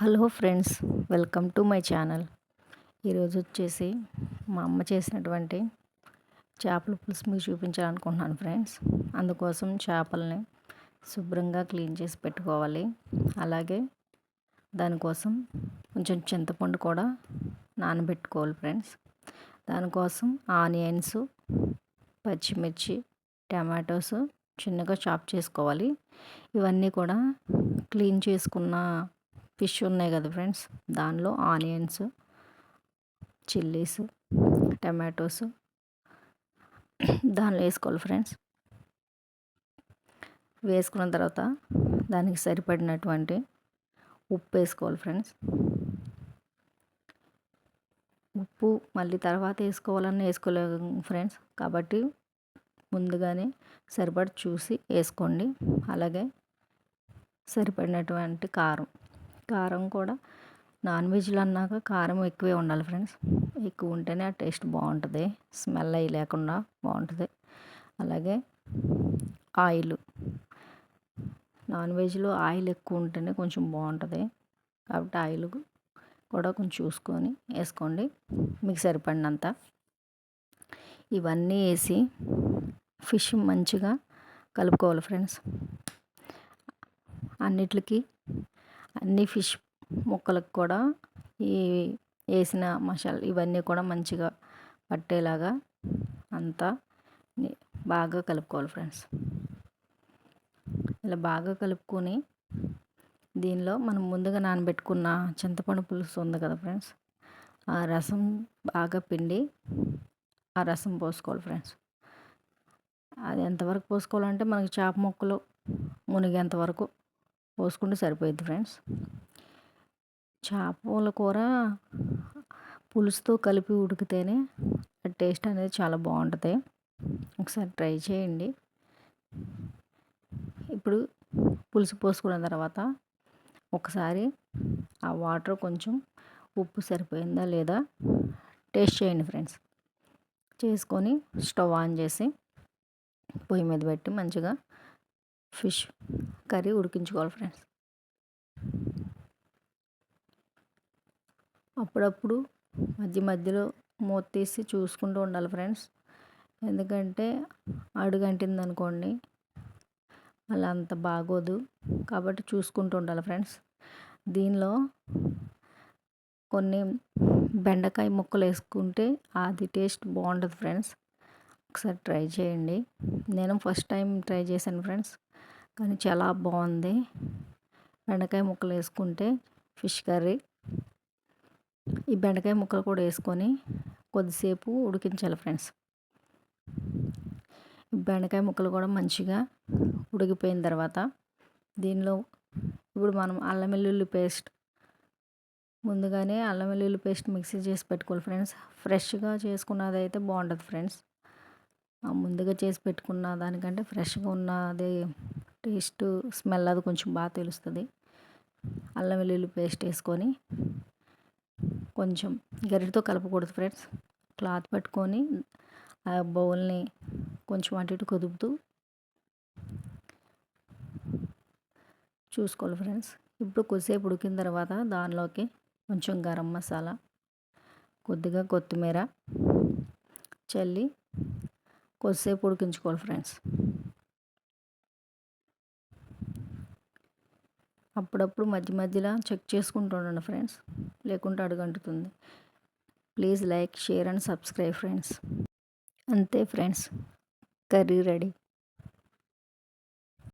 Hello friends welcome to my channel. ఈరోజు వచ్చేసి మా అమ్మ చేసినటువంటి చేపల పులుసు మీకు చూపించాలనుకుంటున్నాను ఫ్రెండ్స్. అందుకోసం చేపల్ని శుభ్రంగా క్లీన్ చేసి పెట్టుకోవాలి. అలాగే దానికోసం కొంచెం చింతపండు కూడా నానబెట్టుకోవాలి ఫ్రెండ్స్. దానికోసం ఆనియన్స్ పచ్చిమిర్చి టమాటోస్ చిన్నగా చాప్ చేసుకోవాలి. ఇవన్నీ కూడా క్లీన్ చేసుకున్న ఫిష్ ఉన్నాయి కదా ఫ్రెండ్స్. దానిలో ఆనియన్స్ చిల్లీస్ టమాటోస్ దానిలో వేసుకోవాలి ఫ్రెండ్స్. వేసుకున్న తర్వాత దానికి సరిపడినటువంటి ఉప్పు వేసుకోవాలి ఫ్రెండ్స్. ఉప్పు మళ్ళీ తర్వాత వేసుకోవాలని వేసుకోలేము ఫ్రెండ్స్. కాబట్టి ముందుగానే సరిపడి చూసి వేసుకోండి. అలాగే సరిపడినటువంటి కారం కారం కూడా. నాన్ వెజ్లు అన్నాక కారం ఎక్కువే ఉండాలి ఫ్రెండ్స్. ఎక్కువ ఉంటేనే ఆ టేస్ట్ బాగుంటుంది. స్మెల్ అయ్యి లేకుండా బాగుంటుంది. అలాగే ఆయిల్. నాన్ వెజ్లో ఆయిల్ ఎక్కువ ఉంటేనే కొంచెం బాగుంటుంది. కాబట్టి ఆయిల్ కూడా కొంచెం చూసుకొని వేసుకోండి. మీకు సరిపడినంత. ఇవన్నీ వేసి ఫిష్ మంచిగా కలుపుకోవాలి ఫ్రెండ్స్. అన్నిటికీ అన్ని ఫిష్ ముక్కలకు కూడా ఈ వేసిన మసాలా ఇవన్నీ కూడా మంచిగా పట్టేలాగా అంతా బాగా కలుపుకోవాలి ఫ్రెండ్స్. ఇలా బాగా కలుపుకొని దీనిలో మనం ముందుగా నానబెట్టుకున్న చింతపండు పులుసు ఉంది కదా ఫ్రెండ్స్ ఆ రసం బాగా పిండి ఆ రసం పోసుకోవాలి ఫ్రెండ్స్. అది ఎంతవరకు పోసుకోవాలంటే మనకి చేప ముక్కలు మునిగేంత వరకు పోసుకుంటే సరిపోయింది ఫ్రెండ్స్. చేపల కూర పులుసుతో కలిపి ఉడికితేనే టేస్ట్ అనేది చాలా బాగుంటుంది. ఒకసారి ట్రై చేయండి. ఇప్పుడు పులుసు పోసుకున్న తర్వాత ఒకసారి ఆ వాటర్ కొంచెం ఉప్పు సరిపోయిందా లేదా టేస్ట్ చేయండి ఫ్రెండ్స్. చేసుకొని స్టవ్ ఆన్ చేసి పొయ్యి మీద పెట్టి మంచిగా ఫిష్ కర్రీ ఉడికించుకోవాలి ఫ్రెండ్స్. అప్పుడప్పుడు మధ్య మధ్యలో మూత తీసి చూసుకుంటూ ఉండాలి ఫ్రెండ్స్. ఎందుకంటే అడుగంటింది అనుకోండి అలా అంత బాగోదు. కాబట్టి చూసుకుంటూ ఉండాలి ఫ్రెండ్స్. దీనిలో కొన్ని బెండకాయ ముక్కలు వేసుకుంటే అది టేస్ట్ బాగుంటుంది ఫ్రెండ్స్. ఒకసారి ట్రై చేయండి. నేను ఫస్ట్ టైం ట్రై చేశాను ఫ్రెండ్స్. కానీ చాలా బాగుంది. బెండకాయ ముక్కలు వేసుకుంటే ఫిష్ కర్రీ. ఈ బెండకాయ ముక్కలు కూడా వేసుకొని కొద్దిసేపు ఉడికించాలి ఫ్రెండ్స్. బెండకాయ ముక్కలు కూడా మంచిగా ఉడికిపోయిన తర్వాత దీనిలో ఇప్పుడు మనం అల్లం వెల్లుల్లి పేస్ట్ ముందుగానే అల్లం వెల్లుల్లి పేస్ట్ మిక్సీ చేసి పెట్టుకోవాలి ఫ్రెండ్స్. ఫ్రెష్గా చేసుకున్నది అయితే బాగుంటుంది ఫ్రెండ్స్. ముందుగా చేసి పెట్టుకున్న దానికంటే ఫ్రెష్గా ఉన్నది టేస్ట్ స్మెల్ అది కొంచెం బాగా తెలుస్తుంది. అల్లం వెల్లుల్లి పేస్ట్ వేసుకొని కొంచెం గరిటతో కలపకూడదు ఫ్రెండ్స్. క్లాత్ పట్టుకొని ఆ బౌల్ని కొంచెం అటు ఇటు కుదుపుతూ చూసుకోవాలి ఫ్రెండ్స్. ఇప్పుడు కొద్దిసేపు ఉడికిన తర్వాత దానిలోకి కొంచెం గరం మసాలా కొద్దిగా కొత్తిమీర చల్లి కొద్దిసేపు ఉడికించుకోవాలి ఫ్రెండ్స్. అప్పుడప్పుడు మధ్య మధ్యలో చెక్ చేసుకుంటూ ఉండండి ఫ్రెండ్స్. లేకుంటే అడుగంటుతుంది. Please like share and subscribe friends. అంతే ఫ్రెండ్స్. Curry ready.